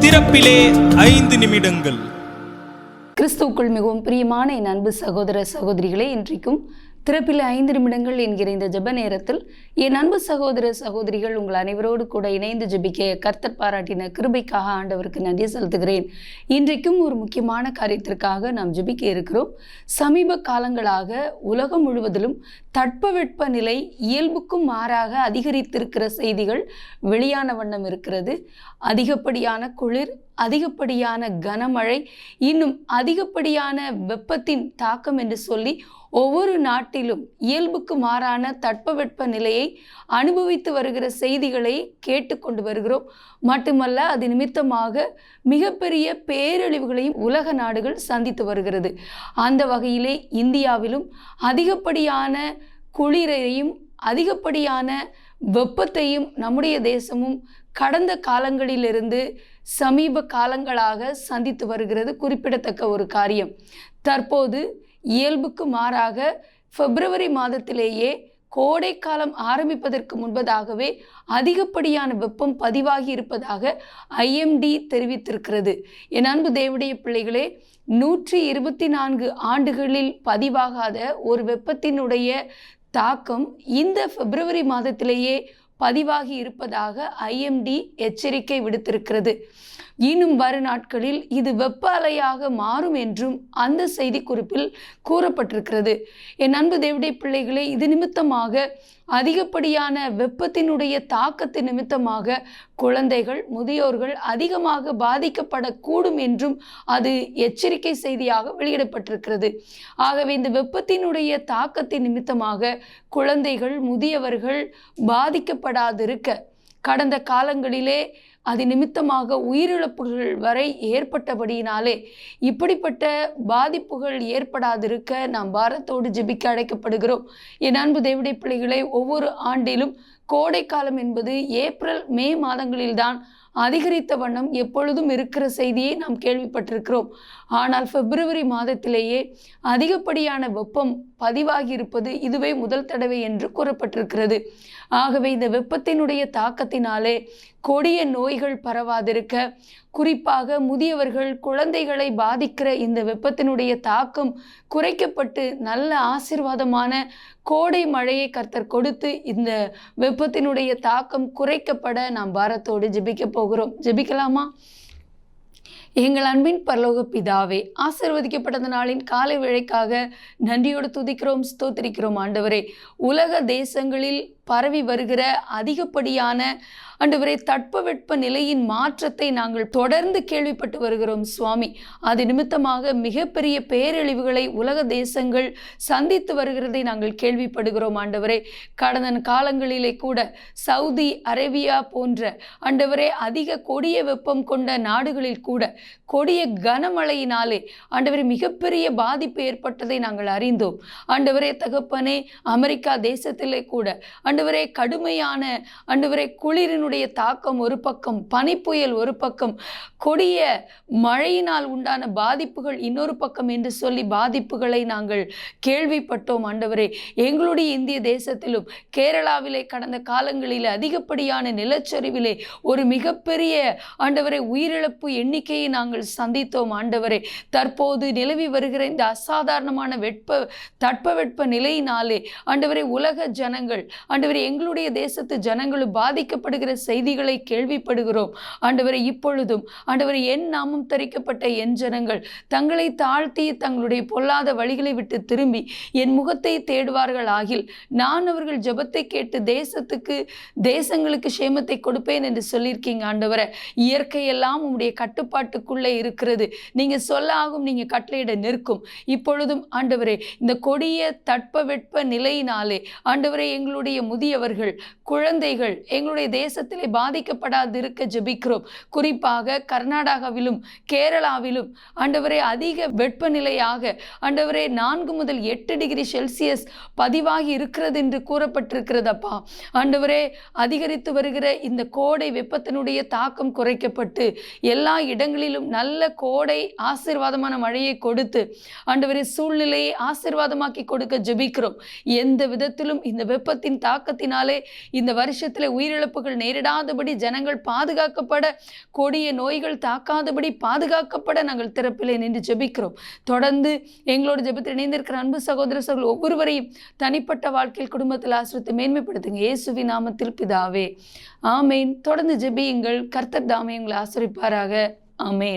திறப்பிலே ஐந்து நிமிடங்கள். கிறிஸ்துக்குள் மிகவும் பிரியமான என் அன்பு சகோதர சகோதரிகளே இன்றைக்கும் திறப்பில் ஐந்து நிமிடங்கள் என்கிற இந்த ஜெப நேரத்தில் என் அன்பு சகோதர சகோதரிகள் உங்கள் அனைவரோடு கூட இணைந்து ஜெபிக்க கர்த்தர் பாராட்டின கிருபைக்காக ஆண்டவருக்கு நன்றி செலுத்துகிறேன். இன்றைக்கும் ஒரு முக்கியமான காரியத்திற்காக நாம் ஜெபிக்க இருக்கிறோம். சமீப காலங்களாக உலகம் முழுவதிலும் தட்பவெட்ப நிலை இயல்புக்கும் மாறாக அதிகரித்திருக்கிற செய்திகள் வெளியான வண்ணம் இருக்கிறது. அதிகப்படியான குளிர் அதிகப்படியான கனமழை இன்னும் அதிகப்படியான வெப்பத்தின் தாக்கம் என்று சொல்லி ஒவ்வொரு நாட்டிலும் இயல்புக்கு மாறான தட்பவெட்ப நிலையை அனுபவித்து வருகிற செய்திகளை கேட்டுக்கொண்டு வருகிறோம். மட்டுமல்ல அது நிமித்தமாக மிகப்பெரிய பேரழிவுகளையும் உலக நாடுகள் சந்தித்து வருகிறது. அந்த வகையிலே இந்தியாவிலும் அதிகப்படியான குளிரையும் அதிகப்படியான வெப்பத்தையும் நம்முடைய தேசமும் கடந்த காலங்களிலிருந்து சமீப காலங்களாக சந்தித்து வருகிறது. குறிப்பிடத்தக்க ஒரு காரியம். தற்போது இயல்புக்கு மாறாக பிப்ரவரி மாதத்திலேயே கோடைக்காலம் ஆரம்பிப்பதற்கு முன்பதாகவே அதிகப்படியான வெப்பம் பதிவாகி இருப்பதாக ஐஎம்டி தெரிவித்திருக்கிறது. என் அன்பு தேவடைய பிள்ளைகளே நூற்றி இருபத்தி நான்கு ஆண்டுகளில் பதிவாகாத ஒரு வெப்பத்தினுடைய தாக்கம் இந்த பிப்ரவரி மாதத்திலேயே பதிவாகி இருப்பதாக ஐஎம்டி எச்சரிக்கை விடுத்திருக்கிறது. இன்னும் வரும் நாட்களில் இது வெப்ப அலையாக மாறும் என்றும் அந்த செய்திக்குறிப்பில் கூறப்பட்டிருக்கிறது. என் அன்பு தேவடைய பிள்ளைகளே இது நிமித்தமாக அதிகப்படியான வெப்பத்தினுடைய தாக்கத்து நிமித்தமாக குழந்தைகள் முதியோர்கள் அதிகமாக பாதிக்கப்படக்கூடும் என்றும் அது எச்சரிக்கை செய்தியாக வெளியிடப்பட்டிருக்கிறது. ஆகவே இந்த வெப்பத்தினுடைய தாக்கத்தின் நிமித்தமாக குழந்தைகள் முதியவர்கள் பாதிக்கப்படாதிருக்க கடந்த காலங்களிலே அது நிமித்தமாக உயிரிழப்புகள் வரை ஏற்பட்டபடியினாலே இப்படிப்பட்ட பாதிப்புகள் ஏற்படாதிருக்க நாம் பாரத்தோடு ஜெபிக்க அழைக்கப்படுகிறோம். என் அன்பு தேவடைய பிள்ளைகளை ஒவ்வொரு ஆண்டிலும் கோடைக்காலம் என்பது ஏப்ரல் மே மாதங்களில்தான் அதிகரித்த வண்ணம் எப்பொழுதும் இருக்கிற செய்தியை நாம் கேள்விப்பட்டிருக்கிறோம். ஆனால் பிப்ரவரி மாதத்திலேயே அதிகப்படியான வெப்பம் பதிவாகி இருப்பது இதுவே முதல் தடவை என்று கூறப்பட்டிருக்கிறது. ஆகவே இந்த வெப்பத்தினுடைய தாக்கத்தினாலே கொடிய நோய்கள் பரவாதிருக்க குறிப்பாக முதியவர்கள் குழந்தைகளை பாதிக்கிற இந்த வெப்பத்தினுடைய தாக்கம் குறைக்கப்பட்டு நல்ல ஆசிர்வாதமான கோடை மழையை கர்த்தர் கொடுத்து இந்த வெப்பத்தினுடைய தாக்கம் குறைக்கப்பட நாம் பாரத்தோடு ஜெபிக்க போகிறோம். ஜெபிக்கலாமா? எங்கள் அன்பின் பரலோக பிதாவே ஆசிர்வதிக்கப்பட்ட நாளின் காலை விழைக்காக நன்றியோடு துதிக்கிறோம் ஸ்தோத்திரிக்கிறோம் ஆண்டவரே. உலக தேசங்களில் பரவி வருகிற அதிகப்படியான ஆண்டவரே தட்பவெட்ப நிலையின் மாற்றத்தை நாங்கள் தொடர்ந்து கேள்விப்பட்டு வருகிறோம் சுவாமி. அது நிமித்தமாக மிகப்பெரிய பேரழிவுகளை உலக தேசங்கள் சந்தித்து வருகிறதை நாங்கள் கேள்விப்படுகிறோம் ஆண்டவரே. கடந்த காலங்களிலே கூட சவுதி அரேபியா போன்ற ஆண்டவரே அதிக கொடிய வெப்பம் கொண்ட நாடுகளில் கூட கொடிய கனமழையினாலே ஆண்டவரே மிகப்பெரிய பாதிப்பு ஏற்பட்டதை நாங்கள் அறிந்தோம். ஆண்டவரே தகப்பனே அமெரிக்கா தேசத்திலே கூட ஆண்டவரே கடுமையான ஆண்டவரே குளிரினுடைய தாக்கம் ஒரு பக்கம் பனிப்புயல் ஒரு பக்கம் கொடிய மழையினால் உண்டான பாதிப்புகள் இன்னொரு பக்கம் என்று சொல்லி பாதிப்புகளை நாங்கள் கேள்விப்பட்டோம் ஆண்டவரே. எங்களுடைய இந்திய தேசத்திலும் கேரளாவிலே கடந்த காலங்களில் அதிகப்படியான நிலச்சரிவிலே ஒரு மிகப்பெரிய ஆண்டவரை உயிரிழப்பு எண்ணிக்கையை நாங்கள் சந்தித்தோம் ஆண்டவரே. தற்போது நிலவி வருகிற இந்த அசாதாரணமான வெட்ப தட்பவெட்ப நிலையினாலே ஆண்டவரே உலக ஜனங்கள் ஆண்டவரே எங்களுடைய தேசத்து ஜனங்களும் பாதிக்கப்படுகிற செய்திகளை கேள்விப்படுகிறோம். ஆண்டவரை இப்பொழுதும் ஆண்டவரை என் நாமம் தரிக்கப்பட்ட என் ஜனங்கள் தங்களை தாழ்த்தி தங்களுடைய பொல்லாத வழிகளை விட்டு திரும்பி என் முகத்தை தேடுவார்கள் ஆகில் நான் அவர்கள் ஜெபத்தை கேட்டு தேசத்துக்கு தேசங்களுக்கு சேமத்தை கொடுப்பேன் என்று சொல்லியிருக்கீங்க ஆண்டவரை. இயற்கையெல்லாம் உங்களுடைய கட்டுப்பாட்டு கட்டுப்பாட்டுக்குள்ளே இருக்கிறது. நீங்க சொல்லாகும் நீங்கள் நீங்க கட்டளையிட நிற்கும். இப்பொழுதும் ஆண்டவரே இந்த கொடிய தட்பவெட்ப நிலையினாலே ஆண்டவரே எங்களுடைய முதியவர்கள் குழந்தைகள் எங்களுடைய தேசத்திலே பாதிக்கப்படாதிருக்க ஜபிக்கிறோம். குறிப்பாக கர்நாடகாவிலும் கேரளாவிலும் ஆண்டவரே அதிக வெப்பநிலையாக ஆண்டவரே நான்கு முதல் எட்டு டிகிரி செல்சியஸ் பதிவாகி இருக்கிறது என்று கூறப்பட்டிருக்கிறதப்பா. ஆண்டவரே அதிகரித்து வருகிற இந்த கோடை வெப்பத்தினுடைய தாக்கம் குறைக்கப்பட்டு எல்லா இடங்களிலும் நாளிலும் நல்ல கோடை ஆசீர்வாதமான மழையை கொடுத்து ஆண்டவரே சூழ்நிலையை ஆசீர்வாதமாக்கி கொடுக்க ஜெபிக்கிறோம். எந்த விதத்திலும் இந்த வெப்பத்தின் தாக்கத்தினாலே இந்த வருஷத்தில் உயிரிழப்புகள் நேரிடாதபடி ஜனங்கள் பாதுகாக்கப்பட கொடிய நோய்கள் தாக்காதபடி பாதுகாக்கப்பட நாங்கள் திறப்பிலே நின்று ஜெபிக்கிறோம். தொடர்ந்து எங்களோட ஜெபத்தில் இணைந்திருக்கிற அன்பு சகோதர சகோதரர்கள் ஒவ்வொருவரையும் தனிப்பட்ட வாழ்க்கையில் குடும்பத்தில் ஆசிரியத்தை மேன்மைப்படுத்துங்க. இயேசுவி நாமத்தில் பிதாவே. ஆமேன். தொடர்ந்து ஜெபியுங்கள். கர்த்தர் தாமே உங்களை ஆசிரிப்பாராக. ஆமேன்